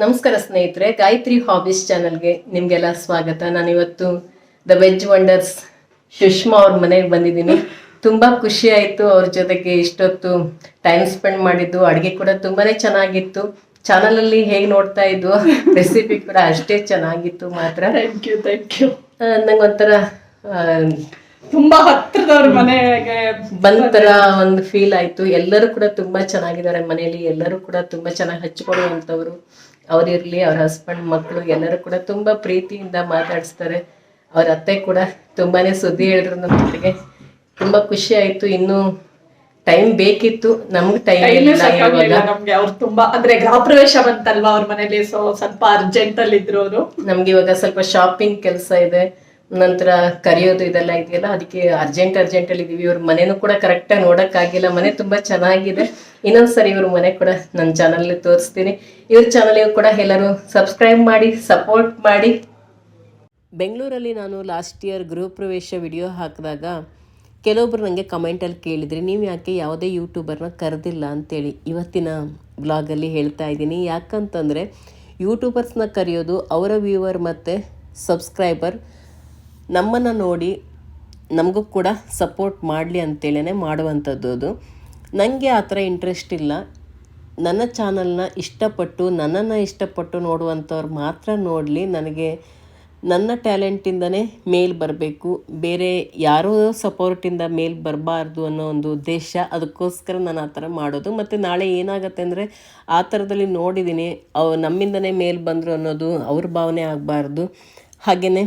ನಮಸ್ಕಾರ ಸ್ನೇಹಿತರೆ ಗಾಯತ್ರಿ ಹಾಬೀಸ್ ಚಾನಲ್ಗೆ ನಿಮಗೆಲ್ಲ ಸ್ವಾಗತ. ನಾನಿವತ್ತು ದ ವೆಜ್ ವಂಡರ್ಸ್ ಸುಷ್ಮಾ ಅವ್ರ ಮನೆಗೆ ಬಂದಿದ್ದೀನಿ. ತುಂಬ ಖುಷಿ ಆಯಿತು ಅವ್ರ ಜೊತೆಗೆ ಇಷ್ಟೊತ್ತು ಟೈಮ್ ಸ್ಪೆಂಡ್ ಮಾಡಿದ್ದು. ಅಡುಗೆ ಕೂಡ ತುಂಬಾನೇ ಚೆನ್ನಾಗಿತ್ತು. ಚಾನಲಲ್ಲಿ ಹೇಗೆ ನೋಡ್ತಾ ಇದ್ವು ರೆಸಿಪಿ ಕೂಡ ಅಷ್ಟೇ ಚೆನ್ನಾಗಿತ್ತು ಮಾತ್ರ. ಥ್ಯಾಂಕ್ ಯು ಥ್ಯಾಂಕ್ ಯು ನಂಗೊಂಥರ ತುಂಬಾ ಹತ್ರದವ್ರ ಮನೆಗೆ ಬಂತರ ಒಂದು ಫೀಲ್ ಆಯ್ತು. ಎಲ್ಲರೂ ಕೂಡ ತುಂಬಾ ಚೆನ್ನಾಗಿದ್ದಾರೆ ಮನೆಯಲ್ಲಿ. ಎಲ್ಲರೂ ಕೂಡ ತುಂಬಾ ಚೆನ್ನಾಗಿ ಹಚ್ಕೊಳ್ಳುವಂಥವ್ರು ಅವ್ರಿರ್ಲಿ ಅವ್ರ ಹಸ್ಬೆಂಡ್ ಮಕ್ಕಳು ಎಲ್ಲರೂ ಕೂಡ ತುಂಬಾ ಪ್ರೀತಿಯಿಂದ ಮಾತಾಡಿಸ್ತಾರೆ. ಅವ್ರ ಅತ್ತೆ ಕೂಡ ತುಂಬಾನೇ ಸುದ್ದಿ ಹೇಳಿದ್ರು ನಮ್ಮ ಜೊತೆಗೆ ತುಂಬಾ ಖುಷಿ ಆಯ್ತು. ಇನ್ನು ಟೈಮ್ ಬೇಕಿತ್ತು. ನಮ್ಗೆ ಟೈಮ್ ಇಲ್ಲ ನಮ್ಗೆ. ಅವ್ರು ತುಂಬಾ ಅಂದ್ರೆ ಗೃಹ ಪ್ರವೇಶ ಬಂತಲ್ವಾ ಅವ್ರ ಮನೇಲಿ? ಸೊ ಸ್ವಲ್ಪ ಅರ್ಜೆಂಟ್ ಅಲ್ಲಿ ಇದ್ರು ಅವರು. ನಮ್ಗೆ ಇವಾಗ ಸ್ವಲ್ಪ ಶಾಪಿಂಗ್ ಕೆಲಸ ಇದೆ. ನಂತರ ಕರೆಯೋದು ಇದೆಲ್ಲ ಇದೆಯಲ್ಲ, ಅದಕ್ಕೆ ಅರ್ಜೆಂಟ್ ಅಲ್ಲಿ ಇದೀವಿ. ಇವ್ರ ಮನೆನೂ ಕೂಡ ಕರೆಕ್ಟ್ ಆಗಿ ನೋಡಕ್ ಆಗಿಲ್ಲ ಮನೆ ತುಂಬಾ ಚೆನ್ನಾಗಿದೆ. ಇನ್ನೊಂದ್ಸರಿ ಇವ್ರ ಮನೆ ಕೂಡ ನನ್ನ ಚಾನಲ್ ತೋರಿಸ್ತೀನಿ. ಇವ್ರ ಚಾನಲ್ ಕೂಡ ಎಲ್ಲರೂ ಸಬ್ಸ್ಕ್ರೈಬ್ ಮಾಡಿ ಸಪೋರ್ಟ್ ಮಾಡಿ. ಬೆಂಗಳೂರಲ್ಲಿ ನಾನು ಲಾಸ್ಟ್ ಇಯರ್ ಗೃಹ ಪ್ರವೇಶ ವಿಡಿಯೋ ಹಾಕಿದಾಗ ಕೆಲವೊಬ್ರು ನನಗೆ ಕಮೆಂಟಲ್ಲಿ ಕೇಳಿದ್ರಿ, ನೀವು ಯಾಕೆ ಯಾವುದೇ ಯೂಟ್ಯೂಬರ್ನ ಕರೆದಿಲ್ಲ? ಅಂತೇಳಿ ಇವತ್ತಿನ ಬ್ಲಾಗಲ್ಲಿ ಹೇಳ್ತಾ ಇದ್ದೀನಿ. ಯಾಕಂತಂದರೆ ಯೂಟ್ಯೂಬರ್ಸ್ನ ಕರೆಯೋದು ಅವರ ವ್ಯೂವರ್ ಮತ್ತು ಸಬ್ಸ್ಕ್ರೈಬರ್ ನಮ್ಮನ್ನು ನೋಡಿ ನಮಗೂ ಕೂಡ ಸಪೋರ್ಟ್ ಮಾಡಲಿ ಅಂತೇಳೇ ಮಾಡುವಂಥದ್ದು ಅದು. ನನಗೆ ಆ ಥರ ಇಂಟ್ರೆಸ್ಟ್ ಇಲ್ಲ. ನನ್ನ ಚಾನಲ್ನ ಇಷ್ಟಪಟ್ಟು, ನನ್ನನ್ನು ಇಷ್ಟಪಟ್ಟು ನೋಡುವಂಥವ್ರು ಮಾತ್ರ ನೋಡಲಿ. ನನಗೆ ನನ್ನ ಟ್ಯಾಲೆಂಟಿಂದನೇ ಮೇಲ್ ಬರಬೇಕು. ಬೇರೆ ಯಾರೋ ಸಪೋರ್ಟಿಂದ ಮೇಲ್ ಬರಬಾರ್ದು ಅನ್ನೋ ಒಂದು ಉದ್ದೇಶ ಅದಕ್ಕೋಸ್ಕರ ನಾನು ಆ ಥರ ಮಾಡೋದು. ಮತ್ತು ನಾಳೆ ಏನಾಗುತ್ತೆ ಅಂದರೆ ಆ ಥರದಲ್ಲಿ ನೋಡಿದ್ದೀನಿ ಅವು ನಮ್ಮಿಂದನೇ ಮೇಲ್ ಬಂದರು ಅನ್ನೋದು ಅವ್ರ ಭಾವನೆ ಆಗಬಾರ್ದು. ಹಾಗೆಯೇ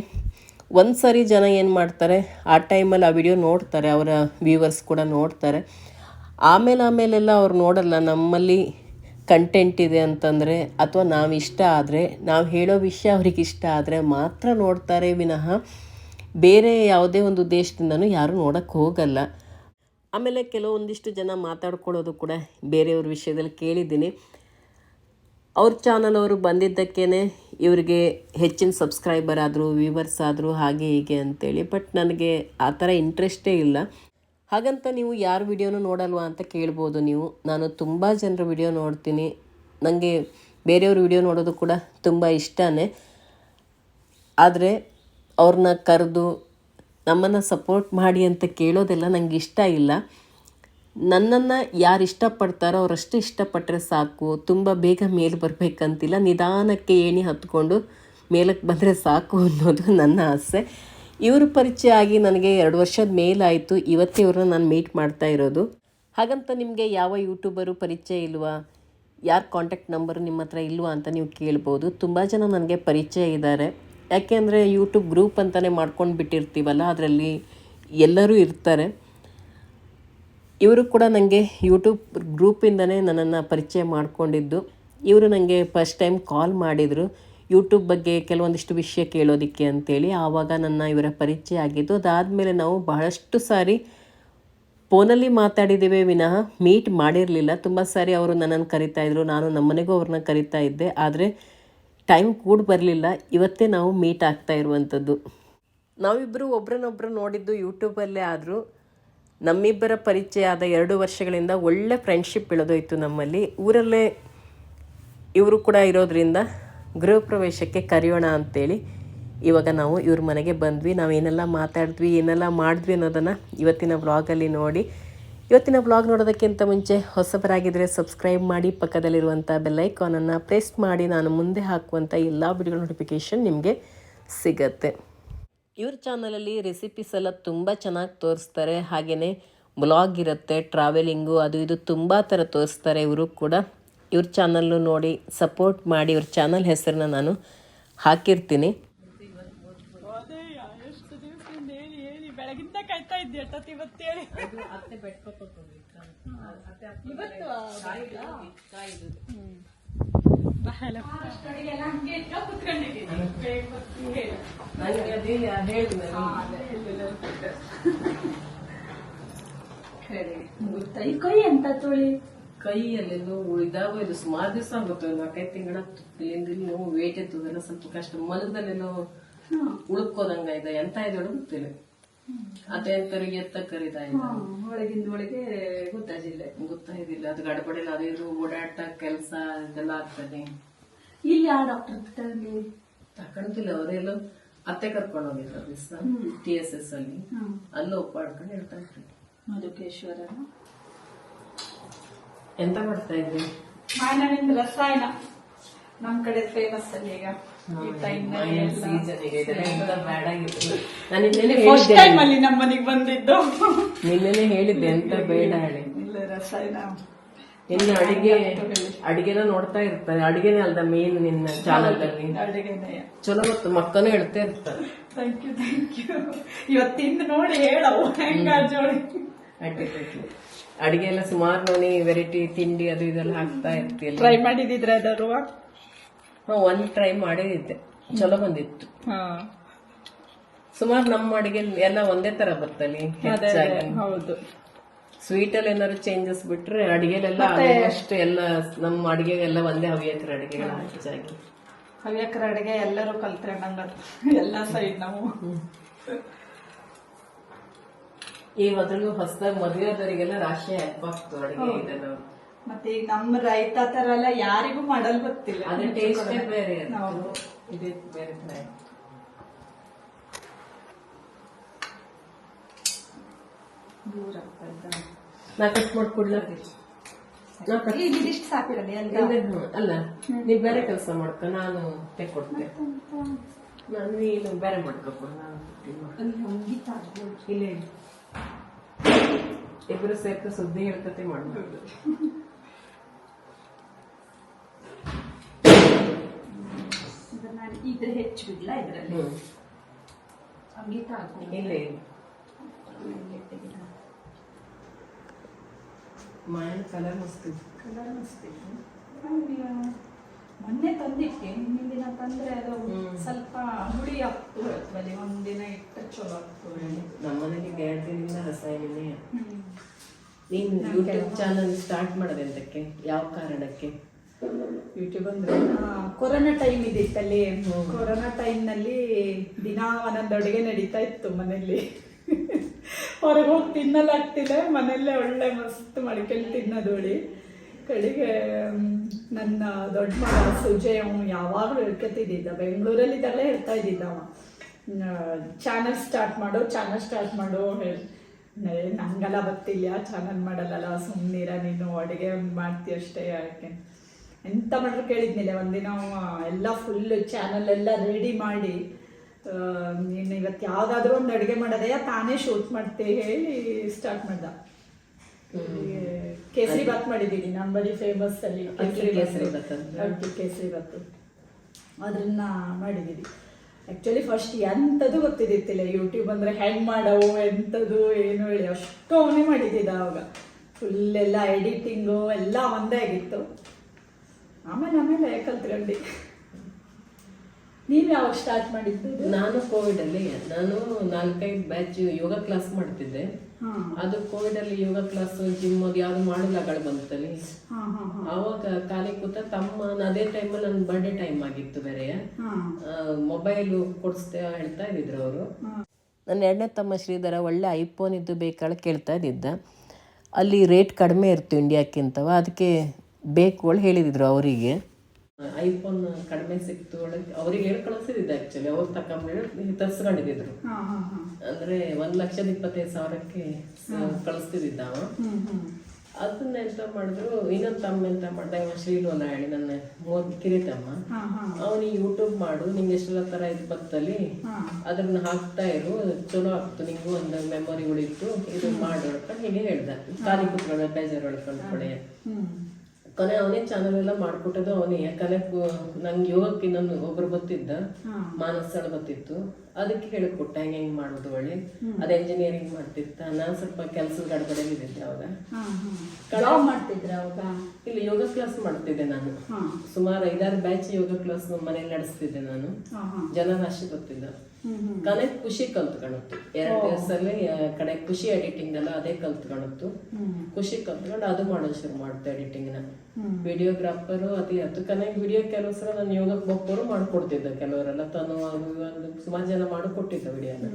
ಒಂದು ಸರಿ ಜನ ಏನು ಮಾಡ್ತಾರೆ, ಆ ಟೈಮಲ್ಲಿ ಆ ವಿಡಿಯೋ ನೋಡ್ತಾರೆ, ಅವರ ವ್ಯೂವರ್ಸ್ ಕೂಡ ನೋಡ್ತಾರೆ. ಆಮೇಲೆ ಆಮೇಲೆಲ್ಲ ಅವ್ರು ನೋಡಲ್ಲ, ನಮ್ಮಲ್ಲಿ ಕಂಟೆಂಟ್ ಇದೆ ಅಂತಂದರೆ ಅಥವಾ ನಾವು ಇಷ್ಟ ಆದರೆ, ನಾವು ಹೇಳೋ ವಿಷಯ ಅವ್ರಿಗೆ ಇಷ್ಟ ಆದರೆ ಮಾತ್ರ ನೋಡ್ತಾರೆ ವಿನಃ ಬೇರೆ ಯಾವುದೇ ಒಂದು ಉದ್ದೇಶದಿಂದನೂ ಯಾರೂ ನೋಡೋಕ್ಕೆ ಹೋಗಲ್ಲ. ಆಮೇಲೆ ಕೆಲವೊಂದಿಷ್ಟು ಜನ ಮಾತಾಡ್ಕೊಳ್ಳೋದು ಕೂಡ ಬೇರೆಯವ್ರ ವಿಷಯದಲ್ಲಿ ಕೇಳಿದ್ದೀನಿ. ಅವ್ರ ಚಾನಲ್ ಅವರು ಬಂದಿದ್ದಕ್ಕೇ ಇವರಿಗೆ ಹೆಚ್ಚಿನ ಸಬ್ಸ್ಕ್ರೈಬರ್ ಆದರು ವ್ಯೂವರ್ಸ್ ಆದರು ಹಾಗೆ ಹೀಗೆ ಅಂತೇಳಿ. ಬಟ್ ನನಗೆ ಆ ಥರ ಇಂಟ್ರೆಸ್ಟೇ ಇಲ್ಲ. ಹಾಗಂತ ನೀವು ಯಾರ ವಿಡಿಯೋನೂ ನೋಡಲ್ವಾ ಅಂತ ಕೇಳ್ಬೋದು ನೀವು. ನಾನು ತುಂಬ ಜನರ ವಿಡಿಯೋ ನೋಡ್ತೀನಿ. ನನಗೆ ಬೇರೆಯವ್ರ ವಿಡಿಯೋ ನೋಡೋದು ಕೂಡ ತುಂಬ ಇಷ್ಟನೇ. ಆದರೆ ಅವ್ರನ್ನ ಕರೆದು ನಮ್ಮನ್ನು ಸಪೋರ್ಟ್ ಮಾಡಿ ಅಂತ ಕೇಳೋದೆಲ್ಲ ನನಗೆ ಇಷ್ಟ ಇಲ್ಲ. ನನ್ನನ್ನು ಯಾರು ಇಷ್ಟಪಡ್ತಾರೋ ಅವರಷ್ಟು ಇಷ್ಟಪಟ್ಟರೆ ಸಾಕು. ತುಂಬ ಬೇಗ ಮೇಲೆ ಬರಬೇಕಂತಿಲ್ಲ. ನಿಧಾನಕ್ಕೆ ಏಣಿ ಹತ್ಕೊಂಡು ಮೇಲಕ್ಕೆ ಬಂದರೆ ಸಾಕು ಅನ್ನೋದು ನನ್ನ ಆಸೆ. ಇವ್ರ ಪರಿಚಯ ಆಗಿ ನನಗೆ ಎರಡು ವರ್ಷದ ಮೇಲಾಯಿತು ಇವತ್ತೇ ಇವ್ರನ್ನ ನಾನು ಮೀಟ್ ಮಾಡ್ತಾ ಇರೋದು. ಹಾಗಂತ ನಿಮಗೆ ಯಾವ ಯೂಟ್ಯೂಬರು ಪರಿಚಯ ಇಲ್ವಾ? ಯಾರ ಕಾಂಟ್ಯಾಕ್ಟ್ ನಂಬರು ನಿಮ್ಮ ಹತ್ರ ಇಲ್ವಾ ಅಂತ ನೀವು ಕೇಳ್ಬೋದು. ತುಂಬ ಜನ ನನಗೆ ಪರಿಚಯ ಇದ್ದಾರೆ ಯಾಕೆಂದರೆ ಯೂಟ್ಯೂಬ್ ಗ್ರೂಪ್ ಅಂತಲೇ ಮಾಡ್ಕೊಂಡು ಬಿಟ್ಟಿರ್ತೀವಲ್ಲ, ಅದರಲ್ಲಿ ಎಲ್ಲರೂ ಇರ್ತಾರೆ. ಇವರು ಕೂಡ ನನಗೆ ಯೂಟ್ಯೂಬ್ ಗ್ರೂಪಿಂದನೇ ನನ್ನನ್ನು ಪರಿಚಯ ಮಾಡಿಕೊಂಡಿದ್ದು. ಇವರು ನನಗೆ ಫಸ್ಟ್ ಟೈಮ್ ಕಾಲ್ ಮಾಡಿದರು. ಯೂಟ್ಯೂಬ್ ಬಗ್ಗೆ ಕೆಲವೊಂದಿಷ್ಟು ವಿಷಯ ಕೇಳೋದಕ್ಕೆ ಅಂತೇಳಿ. ಆವಾಗ ನನ್ನ ಇವರ ಪರಿಚಯ ಆಗಿದ್ದು. ಅದಾದಮೇಲೆ ನಾವು ಬಹಳಷ್ಟು ಸಾರಿ ಫೋನಲ್ಲಿ ಮಾತಾಡಿದ್ದೇವೆ ವಿನಃ ಮೀಟ್ ಮಾಡಿರಲಿಲ್ಲ. ತುಂಬ ಸಾರಿ ಅವರು ನನ್ನನ್ನು ಕರಿತಾಯಿದ್ರು ನಾನು ನಮ್ಮನೆಗೂ ಅವ್ರನ್ನ ಕರಿತಾ ಇದ್ದೆ. ಆದರೆ ಟೈಮ್ ಕೂಡ ಬರಲಿಲ್ಲ. ಇವತ್ತೇ ನಾವು ಮೀಟ್ ಆಗ್ತಾ ಇರುವಂಥದ್ದು ನಾವಿಬ್ಬರು ಒಬ್ರನ್ನೊಬ್ರು ನೋಡಿದ್ದು ಯೂಟ್ಯೂಬಲ್ಲೇ ಆದರೂ ನಮ್ಮಿಬ್ಬರ ಪರಿಚಯ ಆದ ಎರಡು ವರ್ಷಗಳಿಂದ ಒಳ್ಳೆ ಫ್ರೆಂಡ್ಶಿಪ್ ಬೆಳೆದೋಯ್ತು ನಮ್ಮಲ್ಲಿ. ಊರಲ್ಲೇ ಇವರು ಕೂಡ ಇರೋದ್ರಿಂದ ಗೃಹ ಪ್ರವೇಶಕ್ಕೆ ಕರೆಯೋಣ ಅಂತೇಳಿ ಇವಾಗ ನಾವು ಇವ್ರ ಮನೆಗೆ ಬಂದ್ವಿ. ನಾವೇನೆಲ್ಲ ಮಾತಾಡಿದ್ವಿ, ಏನೆಲ್ಲ ಮಾಡಿದ್ವಿ ಅನ್ನೋದನ್ನು ಇವತ್ತಿನ ವ್ಲಾಗಲ್ಲಿ ನೋಡಿ. ಇವತ್ತಿನ ವ್ಲಾಗ್ ನೋಡೋದಕ್ಕಿಂತ ಮುಂಚೆ ಹೊಸಬರಾಗಿದ್ದರೆ ಸಬ್ಸ್ಕ್ರೈಬ್ ಮಾಡಿ ಪಕ್ಕದಲ್ಲಿರುವಂಥ ಬೆಲ್ಲೈಕಾನನ್ನು ಪ್ರೆಸ್ ಮಾಡಿ, ನಾನು ಮುಂದೆ ಹಾಕುವಂಥ ಎಲ್ಲ ವಿಡಿಯೋ ನೋಟಿಫಿಕೇಷನ್ ನಿಮಗೆ ಸಿಗತ್ತೆ. ಇವ್ರ ಚಾನಲಲ್ಲಿ ರೆಸಿಪೀಸ್ ಎಲ್ಲ ತುಂಬ ಚೆನ್ನಾಗಿ ತೋರಿಸ್ತಾರೆ. ಹಾಗೆಯೇ ಬ್ಲಾಗ್ ಇರುತ್ತೆ ಟ್ರಾವೆಲಿಂಗು ಅದು ಇದು ತುಂಬ ಥರ ತೋರಿಸ್ತಾರೆ ಇವರು ಕೂಡ. ಇವ್ರ ಚಾನಲ್ಲು ನೋಡಿ ಸಪೋರ್ಟ್ ಮಾಡಿ, ಇವ್ರ ಚಾನಲ್ ಹೆಸರನ್ನ ನಾನು ಹಾಕಿರ್ತೀನಿ. ಇವತ್ತೇಳಿ ಕೈ ಅಂತ ತೊಳಿ? ಕೈಯಲ್ಲಿ ನೋವು ಇದಾಗೋ ಇದು ಸುಮಾರು ದಿವಸ ಆಗುತ್ತೆ ನಾಲ್ಕೈದು ತಿಂಗಳ ಇಲ್ಲಿ ನೋವು ವೇಟ್ ಎತ್ತದೆಲ್ಲ ಸ್ವಲ್ಪ ಕಷ್ಟ. ಮಲಗದಲ್ಲೆಲ್ಲೋ ಉಳ್ಕೋದಂಗ ಇದೆ ಎಂತ ಇದೆ ಗೊತ್ತಿಲ್ಲ. ಅದೇ ಎತ್ತ ಕರಿತಾ ಇದ್ದಾರೆ ಒಳಗಿಂದ ಒಳಗೆ ಗೊತ್ತಾಗಿಲ್ಲ. ಗೊತ್ತಾಗಿಲ್ಲ ಅದು ಗಡಬಡಿಲ್ಲ. ಅದು ಇದು ಓಡಾಟ ಕೆಲಸ ಇದೆಲ್ಲ ಆಗ್ತದೆ. ಇಲ್ಲಿ ಯಾವ ಡಾಕ್ಟರ್ ತಗೊಂಡಿ ತಕೊಂತಿಲ್ಲ. ಅವರೆಲ್ಲ ಅತ್ತೆ ಕರ್ಕೊಂಡು ಹೋಗಿದ್ರು ದಿವಸ ಟಿ ಎಸ್ ಎಸ್ ಅಲ್ಲಿ. ಅಲ್ಲೂ ಒಪ್ಪಾಡ್ಕೊಂಡು ಹೇಳ್ತಾ ಇದ್ರು. ಮಧುಕೇಶ್ವರ ಎಂತ ಮಾಡ್ತಾ ಇದ್ರಿ? ರಸಾಯನ. ನಮ್ ಕಡೆ ಫೇಮಸ್ ಅಲ್ಲಿ ಈಗ ಈ ಆಗಿತ್ತು ನಾನು ನಿನ್ನೆನೆ ಫಸ್ಟ್ ಹೇಳಿದ್ದೆ. ಟೈಮ್ ಅಲ್ಲಿ ನಮ್ಮ ಮನೆಗೆ ಬಂದಿದ್ದು. ನಿನ್ನೆನೆ ಹೇಳಿದ್ದೆ ಎಂತ ಬೇಡ ಹೇಳಿ. ಇಲ್ಲ ರಸಾಯನ. ನಿನ್ನ ಅಡಿಗೆ ಅಡಿಗೆನ ನೋಡ್ತಾ ಇರ್ತಾರೆ. ಅಡಿಗೆನೇ ಅಲ್ದ ಮೇನ್ ನಿನ್ನ ಚಾನಲ್ದಲ್ಲಿ ಅಡುಗೆನೆಯ ಚಲೋ ಗೊತ್ತು ಮಕ್ಕನು ಹೇಳ್ತಾ ಇರ್ತಾರೆ. ಥ್ಯಾಂಕ್ ಯು ಥ್ಯಾಂಕ್ ಯು ಇವತ್ತಿಂದ ನೋಡಿ ಹೇಳವು ಹೆಂಗ ಜೋಡಿ. ಅಡ್ಡಿ ಅಡಿಗೆ ಎಲ್ಲ ಸುಮಾರು ನೋಡಿ ವೆರೈಟಿ ತಿಂಡಿ ಅದು ಇದೆಲ್ಲ ಹಾಕ್ತಾ ಇರ್ತೀವಿ ಟ್ರೈ ಮಾಡಿದ್ರೆ ಅದರು ಹಾ ಒಂದ್ ಟ್ರೈ ಮಾಡಿದ್ದೆ ಚಲೋ ಬಂದಿತ್ತು. ಸುಮಾರು ನಮ್ಮ ಅಡಿಗೆ ಎಲ್ಲ ಒಂದೇ ತರ ಬರ್ತಲ್ಲಿ ಹೌದು. ಸ್ವೀಟ್ ಅಲ್ಲಿ ಏನಾದ್ರು ಚೇಂಜಸ್ ಬಿಟ್ರೆ ಅಡಿಗೆಲೆಲ್ಲ ಆಲ್ಮೋಸ್ಟ್ ಎಲ್ಲ ನಮ್ಮ ಅಡಿಗೆ ಎಲ್ಲ ಒಂದೇ ಹವ್ಯಕರ ಅಡಿಗೆಗಳ ಹೆಚ್ಚಾಗಿ. ಹವ್ಯಕರ ಅಡಿಗೆ ಎಲ್ಲರೂ ಕಲ್ತ್ರೆ ನಂಗ ಎಲ್ಲ ಸೈಡ್ ನಾವು. ಈ ಮೊದಲು ಹೊಸದಾಗಿ ಮದುವೆ ಆದವರಿಗೆಲ್ಲ ರಾಶಿ ಆಗ್ಬಾರ್ದು ಅಡಿಗೆ ಇದೆಲ್ಲ. ಮತ್ತೆ ಈಗ ನಮ್ಮ ರೈತ ತರ ಎಲ್ಲ ಯಾರಿಗೂ ಮಾಡಲ್ ಗೊತ್ತಿಲ್ಲ. ಅದ್ರ ಟೇಸ್ಟೇ ಬೇರೆ. ಹೌದು. ಇದೇ ಬೇರೆ ತರ. ದೂರ ಆಗ್ತದ ನಾ ಕಟ್ ಮಾಡ್ಕೊಡ್ಲ? ನಾ ಕಟ್ ಇದಿಷ್ಟು ಸಾಕಿರಲಿ ಅಂತ ಅಲ್ಲ ನೀವ್ ಬೇರೆ ಕೆಲಸ ಮಾಡ್ಕ ನಾನು ತೆಕ್ಕೊಡ್ತೇನೆ ನಾನು ನೀನು ಬೇರೆ ಮಾಡ್ಕೊಕೊಡು ನಾನು ಇಲ್ಲೇ ಇಡು. ಇಬ್ರು ಸೇರ್ಕ ಸುದ್ದಿ ಹೇಳ್ಕತೆ ಮಾಡ್ಬೋದು. ನಾನು ಇದ್ರೆ ಹೆಚ್ಚು ಬಿಡ್ಲ ಇದರಲ್ಲಿ. ಸಂಗೀತ ಇಲ್ಲೇ ಮಾಯನ ಕಲರ್ ಮಸ್ತ್. ಕಲರ್ ಮಸ್ತಿತ್ತು ಮೊನ್ನೆ ತಂದಿಟ್ಟೆ ಹಿಂದಿನ ದಿನ ತಂದ್ರೆ ಅದು ಸ್ವಲ್ಪ ಹುಳಿ ಆಗ್ತು. ಬಲಿ ಒಂದಿನ ಇಟ್ಟು ಚಲೋ ಆಗ್ತು. ನಮ್ಮನೇಲಿ ಗ್ಯಾರಂಟಿನಿಂದ ರಸಾಯನನೇ. ನೀನು ಯೂಟ್ಯೂಬ್ ಚಾನಲ್ ಸ್ಟಾರ್ಟ್ ಮಾಡಿದೆ ಅಂತಕ್ಕೆ ಯಾವ ಕಾರಣಕ್ಕೆ? ಯೂಟ್ಯೂಬ್ ಅಂದ್ರೆ? ಕೊರೋನಾ ಟೈಮ್ ಇದಿತ್ತಲ್ಲಿ ಕೊರೋನಾ ಟೈಮ್ನಲ್ಲಿ ದಿನ ಒಂದೊಂದು ಅಡುಗೆ ನಡೀತಾ ಇತ್ತು ಮನೆಯಲ್ಲಿ. ಹೊರಗೆ ಹೋಗಿ ತಿನ್ನಲಾಗ್ತಿಲ್ಲ ಮನೆಯಲ್ಲೇ ಒಳ್ಳೆ ಮಸ್ತ್ ಮಡಿಕೆಲ್ಲಿ ತಿನ್ನೋದು ಹೇಳಿ. ಕಡೆಗೆ ನನ್ನ ದೊಡ್ಡ ಮಗ ಸುಜಯ್ ಅವನು ಯಾವಾಗಲೂ ಹೇಳ್ಕೊತಿದ್ದ ಬೆಂಗಳೂರಲ್ಲಿ ಇದೆಲ್ಲ ಹೇಳ್ತಾ ಇದ್ದಿದ್ದ ಅವ ಚಾನಲ್ ಸ್ಟಾರ್ಟ್ ಮಾಡು ಚಾನಲ್ ಸ್ಟಾರ್ಟ್ ಮಾಡು ಹೇಳಿ. ನಂಗೆಲ್ಲ ಬರ್ತಿಲ್ಲ ಚಾನಲ್ ಮಾಡಲ್ಲಲ್ಲ ಸುಮ್ಮನಿರ ನೀನು ಅಡುಗೆ ಮಾಡ್ತೀಯ ಅಷ್ಟೇ ಯಾಕೆ? ಎಂತ ಮಾಡ್ರು ಕೇಳಿದ್ಮೇಲೆ ಒಂದಿನ ಎಲ್ಲ ಫುಲ್ ಚಾನಲ್ ಎಲ್ಲ ರೆಡಿ ಮಾಡಿ ಇನ್ನು ನೀನು ಇವತ್ತು ಯಾವುದಾದ್ರೂ ಒಂದು ಅಡುಗೆ ಮಾಡೋದೆಯಾ ತಾನೇ ಶೂಟ್ ಮಾಡ್ತೆ ಹೇಳಿ ಸ್ಟಾರ್ಟ್ ಮಾಡ್ದ. ಕೇಸರಿ ಬಾತ್ ಮಾಡಿದ್ದೀನಿ ನಮ್ಮ ಬಳಿ ಫೇಮಸ್ ಅಲ್ಲಿ ಕೇಸರಿ ಕೇಸರಿ ಬಾತ್ ಕೇಸರಿ ಬಾತು ಅದನ್ನ ಮಾಡಿದ್ದೀನಿ. ಆ್ಯಕ್ಚುಲಿ ಫಸ್ಟ್ ಎಂಥದ್ದು ಗೊತ್ತಿದ್ದಿತ್ತಿಲ್ಲ ಯೂಟ್ಯೂಬ್ ಅಂದರೆ ಹೆಂಗೆ ಮಾಡವು ಎಂಥದ್ದು ಏನು ಹೇಳಿ ಅಷ್ಟು ಅವನೇ ಮಾಡಿದ್ದಿದ್ದ ಅವಾಗ. ಫುಲ್ ಎಲ್ಲ ಎಡಿಟಿಂಗು ಎಲ್ಲ ಒಂದೇ ಆಗಿತ್ತು. ಆಮೇಲೆ ಆಮೇಲೆ ಕಲ್ತ್ಕೊಂಡಿ. ನೀವು ಯಾವಾಗ ಸ್ಟಾರ್ಟ್ ಮಾಡಿದ್ದು ನಾನು ಕೋವಿಡ್ ಅಲ್ಲಿ ನಾನು ನಾಲ್ಕೈದು ಬ್ಯಾಚ್ ಯೋಗ ಕ್ಲಾಸ್ ಮಾಡ್ತಿದ್ದೆ. ಹಾಂ. ಅದು ಕೋವಿಡ್ ಅಲ್ಲಿ ಯೋಗ ಕ್ಲಾಸ್ ಜಿಮ್ ಅದು ಯಾವ್ದು ಮಾಡಲಾಗಳು ಬಂತಲ್ಲಿ. ಹಾಂ ಹಾಂ ಹಾಂ. ಅವಾಗ ಖಾಲಿ ಕೂತ ತಮ್ಮ ಅದೇ ಟೈಮಲ್ಲಿ ನನ್ನ ಬರ್ಡೇ ಟೈಮ್ ಆಗಿತ್ತು ಬೇರೆ. ಮೊಬೈಲ್ ಮೊಬೈಲು ಕೊಡಿಸ್ತೆ ಹೇಳ್ತಾ ಇದ್ದಿದ್ರು ಅವರು. ನನ್ನ ಎರಡನೇ ತಮ್ಮ ಶ್ರೀಧರ ಒಳ್ಳೆ ಐಫೋನ್ ಇದ್ದು ಬೇಕಾಳ ಕೇಳ್ತಾ ಇದ್ದಿದ್ದ ಅಲ್ಲಿ ರೇಟ್ ಕಡಿಮೆ ಇರ್ತು ಇಂಡಿಯಾಕ್ಕಿಂತವ ಅದಕ್ಕೆ ಬೇಕು ಅಂತ ಹೇಳಿದ್ರು ಅವರಿಗೆ. ಐಫೋನ್ ಕಡಿಮೆ ಸಿಕ್ತು ಅವ್ರಿಗೆ ಹೇಳಿ ಕಳಿಸಿದ್ದೆ ಆ್ಯಕ್ಚುಲಿ ಅವ್ರು ತಕೊಂಬಿಟ್ಟು ತರಿಸ್ಕೊಂಡಿದ್ರು ಅಂದರೆ ಒಂದ್ ಲಕ್ಷದ ಇಪ್ಪತ್ತೈದು ಸಾವಿರಕ್ಕೆ ಕಳಿಸ್ತಿದ್ದ ಅವ ಅದನ್ನ ಎಂತ ಮಾಡಿದ್ರು ಇನ್ನೊಂದು ತಮ್ಮ ಎಂತ ಮಾಡ್ದ ಇವ ಶ್ರೀಲೋಲ ಹೇಳಿ ನನ್ನ ಮೂರ್ ಕಿರಿತಮ್ಮ ಅವನು ಯೂಟ್ಯೂಬ್ ಮಾಡು ನಿಂಗೆ ಎಷ್ಟೆಲ್ಲ ತರ ಇದು ಬತ್ತಲ್ಲಿ ಅದನ್ನ ಹಾಕ್ತಾ ಇರು ಚಲೋ ಆಗ್ತು ನಿಂಗೂ ಒಂದು ಮೆಮೊರಿ ಉಳಿತು ಇದು ಮಾಡು ಅಂತ ಹೀಗೆ ಹೇಳ್ದ. ಖಾಲಿ ಕುತ್ಕೊಂಡ ಬೇಜಾರು ಹೊಡ್ಕೊಂಡು ಕೊಡೆ ಹ್ಞೂ ಕೊನೆ ಅವನೇ ಚಾನಲ್ ಎಲ್ಲ ಮಾಡ್ಕೊಟ್ಟದು ಅವನೇ. ಯಾಕಂದ್ರೆ ನಂಗೆ ಯೋಗಕ್ಕೆ ಇನ್ನೊಂದು ಒಬ್ರು ಗೊತ್ತಿದ್ದ ಮಾನಸಳ ಗೊತ್ತಿತ್ತು ಅದಕ್ಕೆ ಹೇಳಿಕೊಟ್ಟ ಹೆಂಗೆ ಹೆಂಗೆ ಮಾಡೋದು ಒಳ್ಳೆ. ಅದು ಎಂಜಿನಿಯರಿಂಗ್ ಮಾಡ್ತಿತ್ತ ನಾನು ಸ್ವಲ್ಪ ಕೆಲಸದ ಇದ್ದಿದ್ದೆ ಅವಾಗ. ಮಾಡ್ತಿದ್ರೆ ಅವಾಗ? ಇಲ್ಲಿ ಯೋಗ ಕ್ಲಾಸ್ ಮಾಡ್ತಿದ್ದೆ ನಾನು. ಸುಮಾರು ಐದಾರು ಬ್ಯಾಚ್ ಯೋಗ ಕ್ಲಾಸ್ ಮನೇಲಿ ನಡೆಸ್ತಿದ್ದೆ ನಾನು. ಹಾಂ ಹಾಂ. ಜನ ರಾಶಿ ಗೊತ್ತಿದ್ದ ಕನೆ ಖುಷಿ ಕಲ್ತ್ಕೊಳತ್ತು ಎರಡು ದಿವಸದಲ್ಲಿ ಕಡೆ ಖುಷಿ ಎಡಿಟಿಂಗ್ ಎಲ್ಲ ಅದೇ ಕಲ್ತ್ಕೊಳತ್ತು ಖುಷಿ ಕಲ್ತ್ಕೊಂಡು ಅದು ಮಾಡೋದು ಶುರು ಮಾಡ್ತು ಎಡಿಟಿಂಗ್ನ. ವಿಡಿಯೋಗ್ರಾಫರು ಅದೇ ಅದು ಕನೆ ವಿಡಿಯೋ ಕೆಲವು ಸಲ ನಾನು ಯೋಗಕ್ಕೆ ಬಪ್ಪರು ಮಾಡಿಕೊಡ್ತಿದ್ದೆ ಕೆಲವರೆಲ್ಲ ತಾನು ಸುಮಾರು ಜನ ಮಾಡಿಕೊಟ್ಟಿದ್ದ ವಿಡಿಯೋನ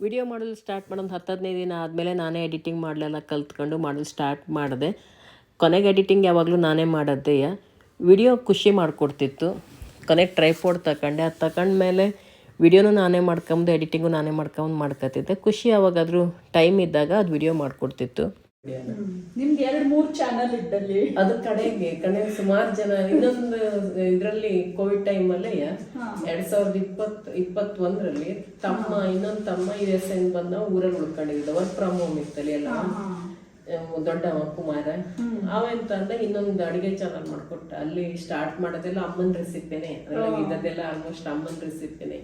ವಿಡಿಯೋ ಮಾಡಲು ಸ್ಟಾರ್ಟ್ ಮಾಡೋದು ಹತ್ತು, ಹದಿನೈದು ದಿನ ಆದಮೇಲೆ ನಾನೇ ಎಡಿಟಿಂಗ್ ಮಾಡಲೆಲ್ಲ ಕಲ್ತ್ಕೊಂಡು ಮಾಡಲು ಸ್ಟಾರ್ಟ್ ಮಾಡಿದೆ. ಕೊನೆಗೆ ಎಡಿಟಿಂಗ್ ಯಾವಾಗಲೂ ನಾನೇ ಮಾಡದ್ದೆ. ವಿಡಿಯೋ ಖುಷಿ ಮಾಡಿಕೊಡ್ತಿತ್ತು. ಕೊನೆಗೆ ಟ್ರೈಫೋಡ್ ತಗೊಂಡೆ ಅದು ತಗೊಂಡ್ಮೇಲೆ ವಿಡಿಯೋನೂ ನಾನೇ ಮಾಡ್ಕೊಂಬುದು ಎಡಿಟಿಂಗು ನಾನೇ ಮಾಡ್ಕೊಂಡು ಮಾಡ್ಕೊತಿದ್ದೆ ಖುಷಿ ಯಾವಾಗಾದರೂ ಟೈಮ್ ಇದ್ದಾಗ ಅದು ವಿಡಿಯೋ ಮಾಡಿಕೊಡ್ತಿತ್ತು. ನಿಮ್ದು ಎರಡು ಮೂರು ಚಾನಲ್ ಇದ್ದಲ್ಲಿ. ಅದು ಕಡೆಗೆ ಕಡೆ ಸುಮಾರು ಜನ ಇನ್ನೊಂದು ಇದರಲ್ಲಿ ಕೋವಿಡ್ ಟೈಮಲ್ಲಿ ಎರಡ್ ಸಾವಿರದ ಇಪ್ಪತ್ ಇಪ್ಪತ್ತೊಂದರಲ್ಲಿ ತಮ್ಮ ಇನ್ನೊಂದು ತಮ್ಮ ಯು ಎಸ್ ಎನ್ ಬಂದ ಊರಲ್ಲಿ ಉಳ್ಕೊಂಡಿದ್ದ ವರ್ಕ್ ಫ್ರಮ್ ಹೋಮ್ ಇತ್ತಲ್ಲಿ ಎಲ್ಲ. ಅಹ್ ದೊಡ್ಡವ ಕುಮಾರ. ಅವ ಎಂತ ಅಂದ್ರೆ ಇನ್ನೊಂದು ಅಡಿಗೆ ಚಾನಲ್ ಮಾಡ್ಕೊಟ್ಟ. ಅಲ್ಲಿ ಸ್ಟಾರ್ಟ್ ಮಾಡೋದೆಲ್ಲ ಅಮ್ಮನ ರೆಸಿಪಿನೇ ಇದ್ದದೆಲ್ಲ ಇದ್ದದ್ದೆಲ್ಲ ಆಲ್ಮೋಸ್ಟ್ ಅಮ್ಮನ ರೆಸಿಪಿನೇ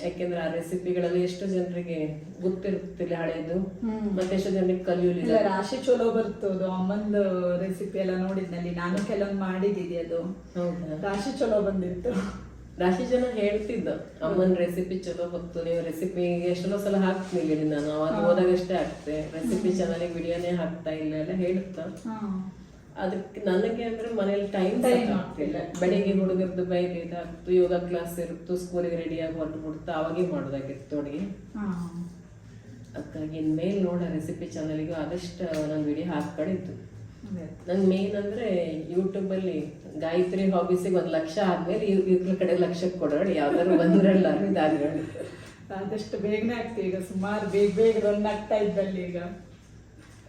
ಯಾಕೆಂದ್ರೆ ಆ ರೆಸಿಪಿಗಳಲ್ಲಿ ಎಷ್ಟು ಜನರಿಗೆ ಗೊತ್ತಿರುತ್ತಿಲ್ಲ ಹಳೇದು ಮತ್ತೆ ಎಷ್ಟು ಜನರಿಗೆ ಕಲಿಯುಲಿಲ್ಲ ರಾಶಿ ಚಲೋ ಬರ್ತದು. ಅಮ್ಮಂದು ರೆಸಿಪಿ ಎಲ್ಲ ನೋಡಿದ್ನಲ್ಲಿ ನಾನು ಕೆಲವೊಂದು ಮಾಡಿದ್ದೀನಿ ಅದು. ರಾಶಿ ಚಲೋ ಬಂದಿತ್ತು. ರಾಶಿ ಜನ ಹೇಳ್ತಿದ್ದ ಅಮ್ಮನ ರೆಸಿಪಿ ಚಲೋ ಬರ್ತು ನೀವು ರೆಸಿಪಿ ಎಷ್ಟೊಂದು ಸಲ ಹಾಕ್ತೀನಿ ನಾನು. ಅವಾಗ ಹೋದಾಗಷ್ಟೇ ಹಾಕ್ತೆ. ರೆಸಿಪಿ ಚೆನ್ನಾಗಿ ವಿಡಿಯೋನೇ ಹಾಕ್ತಾ ಇಲ್ಲ ಎಲ್ಲ ಹೇಳುತ್ತಾ? ಅದಕ್ಕೆ ನನಗೆ ಅಂದ್ರೆ ಮನೇಲಿ ಟೈಮ್ ಟೈಮ್ ಆಗ್ತಿಲ್ಲ. ಬೆಳಿಗ್ಗೆ ಹುಡುಗರದ್ದು ಬೈಕ್ ಇದಾಗ್ತು ಯೋಗ ಕ್ಲಾಸ್ ಇರುತ್ತೆ ಸ್ಕೂಲಿಗೆ ರೆಡಿ ಆಗಿ ಹೊರಟ್ಬಿಡ್ತು ಅವಾಗೇ ಮಾಡೋದಾಗಿತ್ತು ಅಡುಗೆ ಅದಕ್ಕಾಗಿ ಇನ್ಮೇಲೆ ನೋಡ ರೆಸಿಪಿ ಚಾನಲಿಗೂ ಆದಷ್ಟು ನಾನು ವಿಡಿಯೋ ಹಾಕ್ಕೊಂಡಿದ್ದು. ನನ್ ಮೇನ್ ಅಂದ್ರೆ ಯೂಟ್ಯೂಬಲ್ಲಿ ಗಾಯತ್ರಿ ಹಾಬೀಸಿಗೆ ಒಂದು ಲಕ್ಷ ಆದ್ಮೇಲೆ ಇವ್- ಇವ್ರ ಕಡೆ ಲಕ್ಷಕ್ಕೆ ಕೊಡೋಣ ಯಾವ್ದಾದ್ರು ಬಂದಿರಲ್ಲ ಇದಾಗ್ರಣ ಆದಷ್ಟು ಬೇಗನೆ ಆಗ್ತೀವಿ ಈಗ. ಸುಮಾರು ಬೇಗ ಬೇಗ ರನ್ ಆಗ್ತಾ ಇದ್ದಲ್ಲಿ ಈಗ.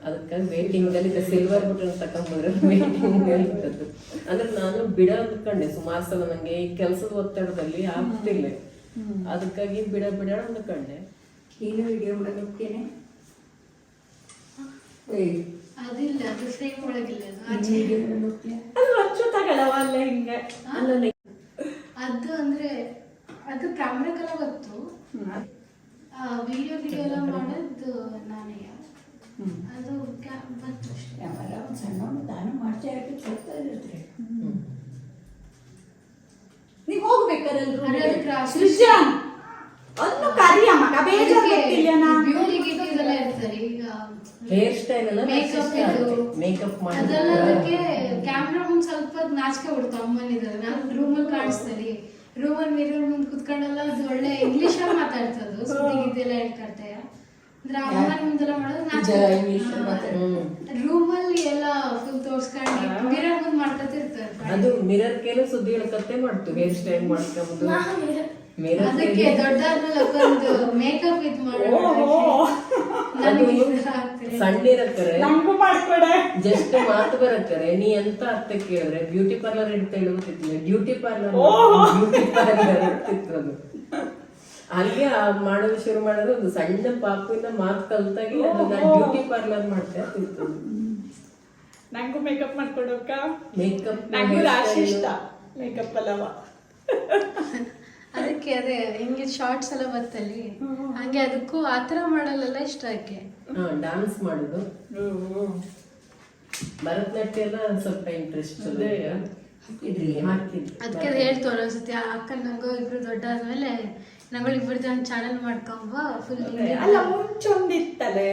ಅದಕ್ಕಾಗಿ ವೇಟಿಂಗ್ ಅಲ್ಲಿ ಸಿಲ್ವರ್ ಬಟನ್ ತಕೊಂಡ್ರೆ ವೇಟಿಂಗ್ ಇರ್ತದ್ದು ಅಂದ್ರೆ ನಾನು ಬಿಡ ಅಂದ್ಕೊಂಡೆ ಸುಮಾರು ಸಲ ನಂಗೆ ಈ ಕೆಲಸದ ಒತ್ತಡದಲ್ಲಿ ಆಗ್ತಿಲ್ಲ ಅದಕ್ಕಾಗಿ ಬಿಡ ಬಿಡ ಅಂದ್ಕೊಂಡೆ ಈಗ ವಿಡಿಯೋ ಮಾಡೋದಕ್ಕೇನೆ ಅದಿಲ್ಲ ಅದು ಫ್ರೇಮ್ ಒಳಗಿಲ್ಲ. ಅದು ನೀನು ವಿಡಿಯೋ ಮಾಡೋದಕ್ಕೆ ಅದು ಅಚ್ಚು ತಗೊಳವ ಅಲ್ಲ ಹಿಂಗೆ. ಅದು ಅಂದ್ರೆ ಅದು ಕ್ಯಾಮ್ರಾಗೆಲ್ಲ ಗೊತ್ತು. ವಿಡಿಯೋ ವಿಡಿಯೋ ಎಲ್ಲ ಮಾಡೋದು ನಾನೇ. ಅದು. ಯಾವಾಗ ಒಂದು ಸಣ್ಣ ಒಂದು ದಾನ ಮಾಡ್ತಾ ಹೋಗ್ತಾ ನೀವ್ ಹೋಗ್ಬೇಕಾರಲ್ರು ಸೃಜನ್! ಒಂದು ಕರಿಯ ಮಗ ಹೇರ್ ಸ್ಟೈಲ್ ಎಲ್ಲ ಮೇಕಪ್ ಅದೆಲ್ಲ ಅದಕ್ಕೆ ಕ್ಯಾಮ್ರಾ ಮುಂದೆ ಸ್ವಲ್ಪ ನಾಚಿಕೆ ಬಿಡ್ತು ಅಮ್ಮನಿದ್ದಾರೆ. ನಾನು ರೂಮಲ್ಲಿ ಕಾಣಿಸ್ತಾರೆ ರೂಮಲ್ಲಿ ಮಿರರ್ ಮುಂದೆ ಕುತ್ಕೊಂಡೆಲ್ಲ ಅದು ಒಳ್ಳೆ ಇಂಗ್ಲಿಷ್ ಅಲ್ಲಿ ಮಾತಾಡ್ತದ್ದು ರೂಮಲ್ಲಿ ಎಲ್ಲ ಫುಲ್ ತೋರ್ಸ್ಕೊಂಡು ಮಿರರ್ ಮುಂದೆ ಮಾಡ್ಕೊತಿರ್ತಾರೆ ಅದು ಮಿರರ್ ಕೆಲವು ಸುದ್ದಿ ಹೇಳ್ಕತ್ತೆ ಮಾಡ್ತು ಹೇರ್ ಸ್ಟೈಲ್ ಮಾಡ್ಕೊಂಬುದು. ಮಿರರ್ ಅದಕ್ಕೆ ದೊಡ್ಡ ಒಂದು ಮೇಕಪ್ ಇದು ನನಗೆ ಸಣ್ಣ ಇರಕ್ಕರೆ. ಜಸ್ಟ್ ಮಾತು ಬರಕ್ಕರೆ. ನೀ ಎಂತ ಅರ್ಥ ಕೇಳಿದ್ರೆ ಬ್ಯೂಟಿ ಪಾರ್ಲರ್ ಅಂತ ಹೇಳುತ್ತಿಲ್ಲ ಡ್ಯೂಟಿ ಪಾರ್ಲರ್ ಬ್ಯೂಟಿ ಪಾರ್ಲರ್ ಇರ್ತಿತ್ತು ಅದು. ಅಲ್ಲಿ ಮಾಡೋದು ಶುರು ಮಾಡೋದು ಒಂದು ಸಣ್ಣ ಪಾಪಿಂದ ಮಾತು ಕಲ್ತಾಗಿ ಬ್ಯೂಟಿ ಪಾರ್ಲರ್ ಮಾಡ್ತಾ ಇರ್ತಿತ್ತು ನಂಗೂ ಮೇಕಪ್ ಮಾಡ್ಕೊಡೋಕ? ಮೇಕಪ್ ನಂಗೂ ರಾಶಿ ಇಷ್ಟ ಮೇಕಪ್ ಅಲ್ಲವ ಅದಕ್ಕೆ ಅದೇ ಹಿಂಗೆ ಶಾರ್ಟ್ಸ್ ಎಲ್ಲ ಬರ್ತಲ್ಲಿ ಹಂಗೆ ಅದಕ್ಕೂ ಆ ಥರ ಮಾಡಲ್ಲ ಇಷ್ಟ ಆಕೆ. ಡಾನ್ಸ್ ಮಾಡೋದು. ಭರತನಾಟ್ಯ ಎಲ್ಲ ಸ್ವಲ್ಪ ಇಂಟ್ರೆಸ್ಟ್ ಇದ್ರಿ ಹಾಕಿದ್ದೆ ಅದಕ್ಕೆ ಅದು ಹೇಳ್ತು ಒಂದೊಂದ್ಸತಿ ಅಕ್ಕ ನಂಗೂ ಇಬ್ರು ದೊಡ್ಡ ಆದ್ಮೇಲೆ ನಂಗಳು ಇಬ್ಬರದ್ದು ಒಂದು ಚಾನಲ್ ಮಾಡ್ಕೊಂಬ ಫುಲ್ ಅಲ್ಲ ಮುಂಚೆ ಒಂದಿತ್ತಲೆ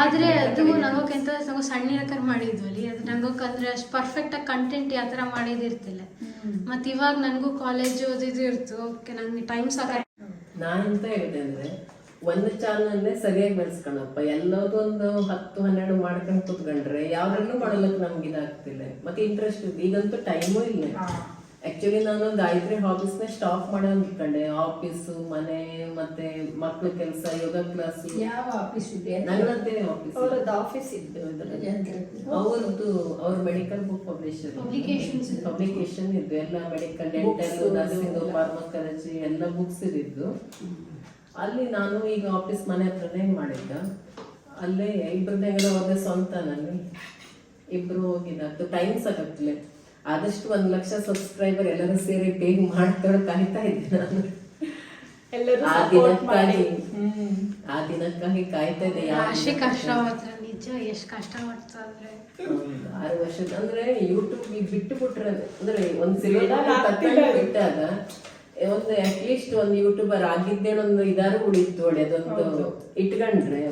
ಆದ್ರೆ ಅದು ನಂಗೋಕ್ಕಿಂತ ನಂಗೆ ಸಣ್ಣ ಮಾಡಿದ್ವಲ್ಲಿ ಅದು ನಂಗೋಕಂದ್ರೆ ಅಷ್ಟು ಪರ್ಫೆಕ್ಟ್ ಆಗಿ ಕಂಟೆಂಟ್ ಯಾವ ಥರ ಮಾಡಿದಿರ್ತಿಲ್ಲ ಮತ್ತೆ ಇವಾಗ ನನಗೂ ಕಾಲೇಜ್ ಅದು ಇದು ಇರ್ತು. ಓಕೆ ನಂಗೆ ಟೈಮ್ ಸಾಕ ನಾನೆಂತ ಹೇಳಿದೆ ಅಂದ್ರೆ ಒಂದು ಚಾನಲ್ನೇ ಸರಿಯಾಗಿ ಬೆಳೆಸ್ಕೊಳಪ್ಪ ಎಲ್ಲದೊಂದು ಹತ್ತು ಹನ್ನೆರಡು ಮಾಡ್ಕೊಂಡು ಕೂತ್ಕೊಂಡ್ರೆ ಯಾವ್ದ್ರಲ್ಲೂ ಮಾಡಲಕ್ಕೆ ನಮ್ಗೆ ಇದಾಗ್ತಿಲ್ಲ. ಮತ್ತೆ ಇಂಟ್ರೆಸ್ಟ್ ಇದೆ ಈಗಂತೂ ಟೈಮೂ ಇಲ್ಲ. ಆಕ್ಚುಲಿ ನಾನು ಗಾಯತ್ರಿ ಹಾಬೀಸ್ನ ಸ್ಟಾಪ್ ಮಾಡೋ ಅಂದ್ಕೊಂಡೆ ಆಫೀಸು ಮನೆ ಮತ್ತೆ ಮಕ್ಳ ಕೆಲಸ ಯೋಗ ಕ್ಲಾಸ್ ಯಾವ ಆಫೀಸ್ ಇದೆ ನನ್ನದೇ ಆಫೀಸ್ ಅವ್ರದ್ದು ಆಫೀಸ್ ಇದ್ದು. ಅವರದ್ದು ಅವ್ರ medical book publisher publications. Publication ಇದ್ದು. ಎಲ್ಲ ಮೆಡಿಕಲ್ ಡೆಂಟಲ್ ನರ್ಸಿಂಗ್ ಫಾರ್ಮಕಾಲಜಿ ಎಲ್ಲ ಬುಕ್ಸ್ ಇದ್ದು ಅಲ್ಲಿ ನಾನು ಈಗ ಆಫೀಸ್ ಮನೆ ಹತ್ರನೇ ಮಾಡಿದ್ದ. ಅಲ್ಲೇ ಇಬ್ಬರದೇ ಹೋದ ಸ್ವಂತ ನಾನು ಇಬ್ಬರು ಹೋಗಿದ್ದು ಟೈಮ್ ಸಾಕಾಗ್ತಿಲ್ಲ ಆದಷ್ಟು ಒಂದು ಲಕ್ಷ ಸಬ್ಸ್ಕ್ರೈಬರ್ ಎಲ್ಲರೂ ಸೇರಿ ಬೇಗ ಮಾಡ್ತಾರೆ ಕಾಯ್ತಾ ಇದ್ದೆ ನಾನು. ಎಲ್ಲರೂ ಆ ಸಪೋರ್ಟ್ ಮಾಡಿ. ದಿನಕ್ಕಾಗಿ ಆ ದಿನಕ್ಕಾಗಿ ಕಾಯ್ತಾ ಇದ್ದೆ. ರಾಶಿ ಕಷ್ಟ ನಿಜ ಎಷ್ಟು ಕಷ್ಟ ಅಂದ್ರೆ ಆರು ವರ್ಷದ ಅಂದ್ರೆ ಯೂಟ್ಯೂಬ್ ಈಗ ಬಿಟ್ಟು ಬಿಟ್ರೆ ಅಂದ್ರೆ ಒಂದ್ ಸಿನಿಮಾ ಬಿಟ್ಟಾಗ ಒಂದು ಅಟ್ಲೀಸ್ಟ್ ಒಂದು ಯೂಟ್ಯೂಬರ್ ಆಗಿದ್ದೇನೊಂದು ಇದಾರು ಉಳಿತು ಒಳ್ಳೆದೊಂದು ಇಟ್ಕೊಂಡ್ರೆ.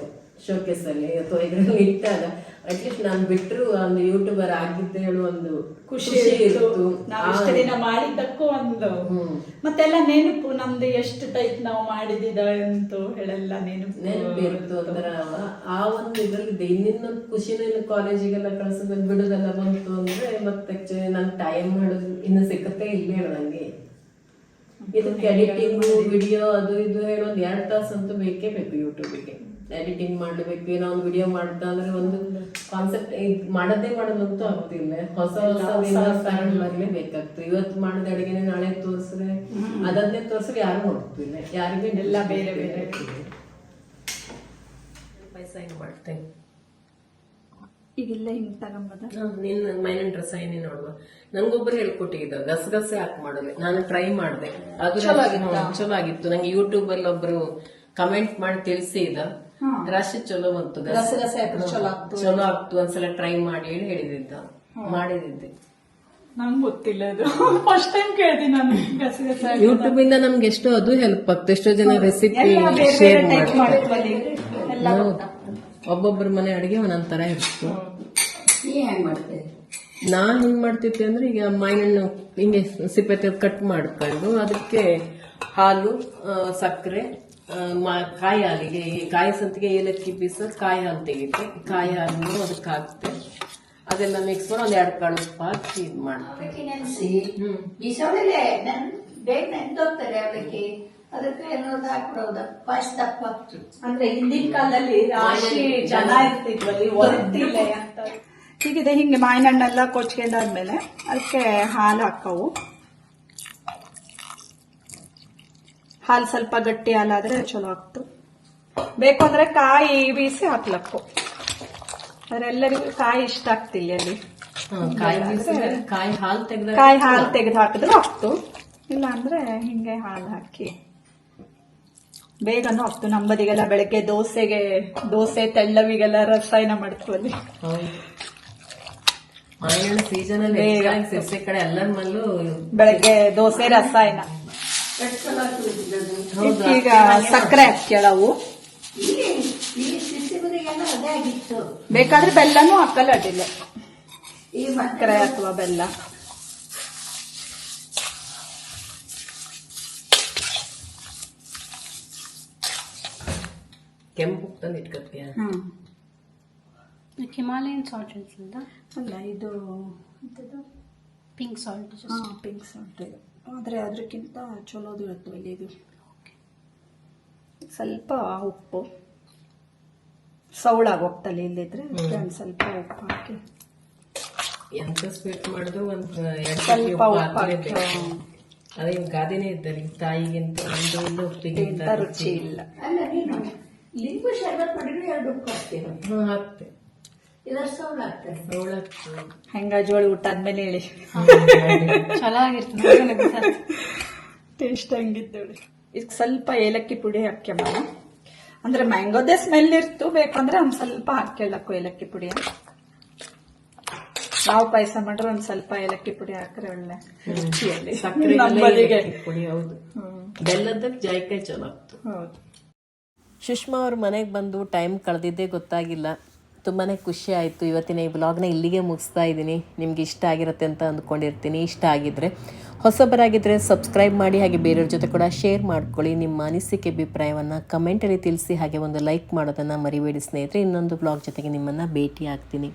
ಶೋಕೇಸ್ ಅಲ್ಲಿ ಅಥವಾ ಇದ್ರಲ್ಲಿ ಇಟ್ಟಾಗ ಅಟ್ಲೀಸ್ಟ್ ನಾನು ಬಿಟ್ಟರು ಒಂದು ಯೂಟ್ಯೂಬರ್ ಆಗಿದ್ದೆ ಹೇಳುವ ಒಂದು ಖುಷಿ ಇತ್ತು. ನಾವು ಇಷ್ಟು ದಿನ ಮಾಡಿದ್ದಕ್ಕೂ ಒಂದು ಮತ್ತೆಲ್ಲ ನೆನಪು ನಮ್ದು ಎಷ್ಟು ಟೈಪ್ ನಾವು ಮಾಡಿದಿದ ಅಂತ ಹೇಳೆಲ್ಲ ನೆನಪು ಇರುತ್ತೆ ಒಂಥರ. ಆ ಒಂದು ಇದ್ರಲ್ಲಿ ಇನ್ನಿನ್ನೊಂದು ಖುಷಿನ ಕಾಲೇಜಿಗೆಲ್ಲ ಕಳ್ಸೋದು ಬಿಡೋದೆಲ್ಲ ಬಂತು ಅಂದ್ರೆ ಮತ್ತೆ ಆಕ್ಚುಲಿ ನನ್ ಟೈಮ್ ಮಾಡೋದು ಇನ್ನು ಸಿಕ್ಕತ್ತೆ ಇಲ್ಲ ಹೇಳು ನಂಗೆ. ಇದಕ್ಕೆ ಎಡಿಟಿಂಗ್ ವಿಡಿಯೋ ಅದು ಇದು ಹೇಳೋ ಒಂದ್ ಎರಡ್ ತಾಸು ಅಂತೂ ಬೇಕೇ ಬೇಕು ಯೂಟ್ಯೂಬಿಗೆ ಎಡಿಟಿಂಗ್ ಮಾಡ್ಬೇಕು ಏನೋ ಒಂದು ವಿಡಿಯೋ ಮಾಡ್ತಾ ಅಂದ್ರೆ ಒಂದು ಕಾನ್ಸೆಪ್ಟ್ ಮಾಡೋದೇ ಮಾಡೋದಂತೂ ಆಗ್ತಿಲ್ಲ ಹೊಸ ಹೊಸ ಸ್ಟಾರ್ಟ್ ಬರ್ಲೇಬೇಕಾಗ್ತದೆ ಇವತ್ತು ಮಾಡಿದ ಅಡಿಗೆನೆ ನಾಳೆ ತೋರಿಸಿದ್ರೆ ಅದನ್ನೇ ತೋರಿಸಿದ್ರೆ ಯಾರು ನೋಡ್ತಿಲ್ಲ. ಯಾರಿಗೂ ಎಲ್ಲ ಬೇರೆ ಬೇರೆ. ಪೈಸ ಹಿಂಗೆ ಮಾಡ್ತೇನೆ. ಈಗಿಲ್ಲ ಹಿಂಗ್ ತಗೊಂಬದ? ನಿನ್ನ ಮೈನನ್ ನೋಡುವ. ನಂಗೊಬ್ಬರು ಹೇಳ್ಕೊಟ್ಟಿದ್ದ ಗಸಗಸೆ ಹಾಕಿ ಮಾಡೋದು? ನಾನು ಟ್ರೈ ಮಾಡಿದೆ. ಅದು ಹ್ಮ್, ಚಲೋ ಆಗಿತ್ತು. ನಂಗೆ ಯೂಟ್ಯೂಬ್ ಅಲ್ಲಿ ಒಬ್ರು ಕಮೆಂಟ್ ಮಾಡಿ ತಿಳಿಸಿದ ರಾಶಿ ಚಲೋ ಬಂತು ಚಲೋ ಆಗ್ತು ಒಂದ್ಸಲ ಟ್ರೈ ಮಾಡಿ ಹೇಳಿ ಹೇಳಿದಿದ್ದ ಮಾಡಿದಿದ್ದೆ ನಂಗೆ ಗೊತ್ತಿಲ್ಲ ಅದು ಫಸ್ಟ್ ಟೈಮ್ ಕೇಳ್ತೀನಿ ನಾನು. ಗಸಗಸೆ ಯೂಟ್ಯೂಬ್ ಇಂದ ನಮ್ಗೆ ಎಷ್ಟೋ ಅದು ಹೆಲ್ಪ್ ಆಗ್ತದೆ ಎಷ್ಟೋ ಜನ ರೆಸಿಪಿ ಶೇರ್ ಮಾಡ್ತಾರೆ. ಒಬ್ಬೊಬ್ಬರ ಮನೆ ಅಡಿಗೆ ಒಂದೊಂದ್ ತರ ಇರ್ತು ಹೆಂಗ್ ಮಾಡ್ತೇವೆ ನಾನ್ ಹೆಂಗ್ ಮಾಡ್ತಿದ್ದೆ ಅಂದ್ರೆ ಈಗ ಮಾವಿನಣ್ಣು ಹಿಂಗೆ ಸಿಪ್ಪೆ ತೆಗೆದು ಕಟ್ ಮಾಡ್ಕೊಂಡು ಅದಕ್ಕೆ ಹಾಲು ಸಕ್ಕರೆ ಕಾಯಿ ಹಾಲಿಗೆ ಕಾಯಿ ಸಂತಿಗೆ ಏಲಕ್ಕಿ ಪೀಸ್ ಕಾಯಿ ಹಾಲು ತೆಗಿತೆ. ಕಾಯಿ ಹಾಲು ಅದಕ್ಕೆ ಹಾಕ್ತೆ. ಅದೆಲ್ಲ ಮಿಕ್ಸ್ ಮಾಡಿ ಒಂದ್ ಎರಡು ಕಾಳು ಉಪ್ಪು ಹಾಕಿ ಇದ್ ಮಾಡ್ತೆ. ನೆನೆಸಿ. ಬೀಸೋದಿಲ್ಲ ಬೇಗ ನೆನ್ದೋಗ್ತಾರೆ ಅವಳಿಗೆ ಅದಕ್ಕೆ ಏನಾದ್ರು ಹಾಕ್ಬಿಡೋದು. ಪಾಯಸ ದಪ್ಪ ಅಂದ್ರೆ ಹಿಂದಿನ ಕಾಲದಲ್ಲಿ ರಾಶಿ ಜನ ಇರ್ತಿದ್ವಲ್ಲಿ ಒತ್ತಿಲ್ಲ ಅಂತ. ಹೀಗಿದೆ ಹಿಂಗೆ ಮಾವಿನ ಹಣ್ಣೆಲ್ಲ ಕೊಚ್ಕೊಂಡಾದ್ಮೇಲೆ ಅದಕ್ಕೆ ಹಾಲು ಹಾಕವು. ಹಾಲು ಸ್ವಲ್ಪ ಗಟ್ಟಿ ಹಾಲಾದ್ರೆ ಚಲೋ ಆಗ್ತು. ಬೇಕು ಅಂದ್ರೆ ಕಾಯಿ ಬೀಸಿ ಹಾಕ್ಲಕ್ಕು. ಅವರೆಲ್ಲರಿಗೂ ಕಾಯಿ ಇಷ್ಟ ಆಗ್ತಿಲ್ಲ ಅಲ್ಲಿ. ಕಾಯಿ ಹಾಲು ತೆಗೆದು ಕಾಯಿ ಹಾಲು ತೆಗೆದು ಹಾಕಿದ್ರೆ ಆಗ್ತು. ಇಲ್ಲ ಅಂದ್ರೆ ಹಿಂಗೆ ಹಾಲು ಹಾಕಿ. ಬೇಗನೂ ಆಗ್ತು. ನಂಬದಿಗೆಲ್ಲ ಬೆಳಗ್ಗೆ ದೋಸೆಗೆ ದೋಸೆ ತೆಳ್ಳವಿಗೆಲ್ಲ ರಸಾಯನ ಹೌದು. ಮಾವಿನಣ್ಣು ಸೀಸನ್ ಅಲ್ಲಿ ಕಡೆ ಎಲ್ಲರ ಮಲ್ಲೂ ಬೆಳಗ್ಗೆ ದೋಸೆ ರಸಾಯನ. ಈಗ ಸಕ್ಕರೆ ಹಾಕ್ಯಳವು ಬೇಕಾದ್ರೆ ಬೆಲ್ಲನೂ ಹಾಕಲ್ಲ ಅಡ್ಡಿಲ್ಲ. ಈ ಸಕ್ಕರೆ ಅಥವಾ ಬೆಲ್ಲ. ಕೆಂಪು ತಂದು ಇಟ್ಕೊತೀಯ ಹ್ಮ್ ಹಿಮಾಲಯನ್ ಸಾಲ್ಟ್ ಅಂತ ಅಲ್ಲ ಇದು ಪಿಂಕ್ ಸಾಲ್ಟ್ ಪಿಂಕ್ ಸಾಲ್ಟ್ ಇದು ಆದರೆ ಅದಕ್ಕಿಂತ ಚಲೋದು ಇರುತ್ತೆ ಇಲ್ಲಿ ಇದು. ಸ್ವಲ್ಪ ಉಪ್ಪು. ಸೌಳಾಗಿ ಹೋಗ್ತಲ್ಲ ಇಲ್ಲಿದ್ರೆ ಅದಕ್ಕೆ ಒಂದು ಸ್ವಲ್ಪ ಉಪ್ಪು ಹಾಕಿ. ಎಂತ ಸ್ವೀಟ್ ಮಾಡಿದ್ರು ಒಂದು ಎರಡು ಸ್ವಲ್ಪ ಉಪ್ಪು ಹಾಕಿ ಅದೇ ಗಾದೆನೇ ಇದ್ದಲ್ಲಿ ತಾಯಿಗಿಂತ ಒಂದು ಒಂದು ಉಪ್ಪಿಗಿಂತ ರುಚಿ ಇಲ್ಲ. ಅಲ್ಲ ನೀನು ಲಿಂಬು ಶರ್ಬತ್ ಮಾಡಿದ್ರೆ ಎರಡು ಉಪ್ಪು ಹಾಕ್ತೀರ? ಹ್ಮ್ ಹಾಕ್ತೆ. ಇದರ ಸೌಳು ಹೆಂಗ ಜೋಳಿ ಊಟ ಆದ್ಮೇಲೆ ಹೇಳಿ. ಚೆನ್ನಾಗಿರ್ತದೆ ಟೇಸ್ಟ್ ಹಂಗಿದ್ದೇಳಿ ಇದಕ್ಕೆ ಸ್ವಲ್ಪ ಏಲಕ್ಕಿ ಪುಡಿ ಹಾಕ್ಯಮ್ಮ ಅಂದ್ರೆ ಮ್ಯಾಂಗೋದೇ ಸ್ಮೆಲ್ ಇರ್ತು ಬೇಕಂದ್ರೆ ಒಂದ್ ಸ್ವಲ್ಪ ಹಾಕ್ಯಳಕ್ಕು ಏಲಕ್ಕಿ ಪುಡಿ ನಾವು ಪಾಯಸ ಮಾಡ್ರೆ ಒಂದ್ ಸ್ವಲ್ಪ ಏಲಕ್ಕಿ ಪುಡಿ ಹಾಕ್ರೆ ಒಳ್ಳೆ ರುಚಿಯಲ್ಲಿ. ಪುಡಿ ಹೌದು. ಬೆಲ್ಲದಕ್ಕೆ ಜಾಯ್ಕಾಯಿ ಚಲೋ ಹೌದು. ಸುಷ್ಮಾ ಅವ್ರ ಮನೆಗೆ ಬಂದು ಟೈಮ್ ಕಳೆದಿದ್ದೇ ಗೊತ್ತಾಗಿಲ್ಲ. ತುಂಬಾ ಖುಷಿ ಆಯಿತು. ಇವತ್ತಿನ ಈ ಬ್ಲಾಗ್ನ ಇಲ್ಲಿಗೆ ಮುಗಿಸ್ತಾ ಇದ್ದೀನಿ. ನಿಮ್ಗೆ ಇಷ್ಟ ಆಗಿರುತ್ತೆ ಅಂತ ಅಂದ್ಕೊಂಡಿರ್ತೀನಿ. ಇಷ್ಟ ಆಗಿದ್ದರೆ ಹೊಸಬರಾಗಿದ್ದರೆ ಸಬ್ಸ್ಕ್ರೈಬ್ ಮಾಡಿ, ಹಾಗೆ ಬೇರೆಯವ್ರ ಜೊತೆ ಕೂಡ ಶೇರ್ ಮಾಡ್ಕೊಳ್ಳಿ. ನಿಮ್ಮ ಅನಿಸಿಕೆ, ಅಭಿಪ್ರಾಯವನ್ನು ಕಮೆಂಟಲ್ಲಿ ತಿಳಿಸಿ, ಹಾಗೆ ಒಂದು ಲೈಕ್ ಮಾಡೋದನ್ನು ಮರಿಬೇಡಿ ಸ್ನೇಹಿತರೆ. ಇನ್ನೊಂದು ಬ್ಲಾಗ್ ಜೊತೆಗೆ ನಿಮ್ಮನ್ನು ಭೇಟಿ ಆಗ್ತೀನಿ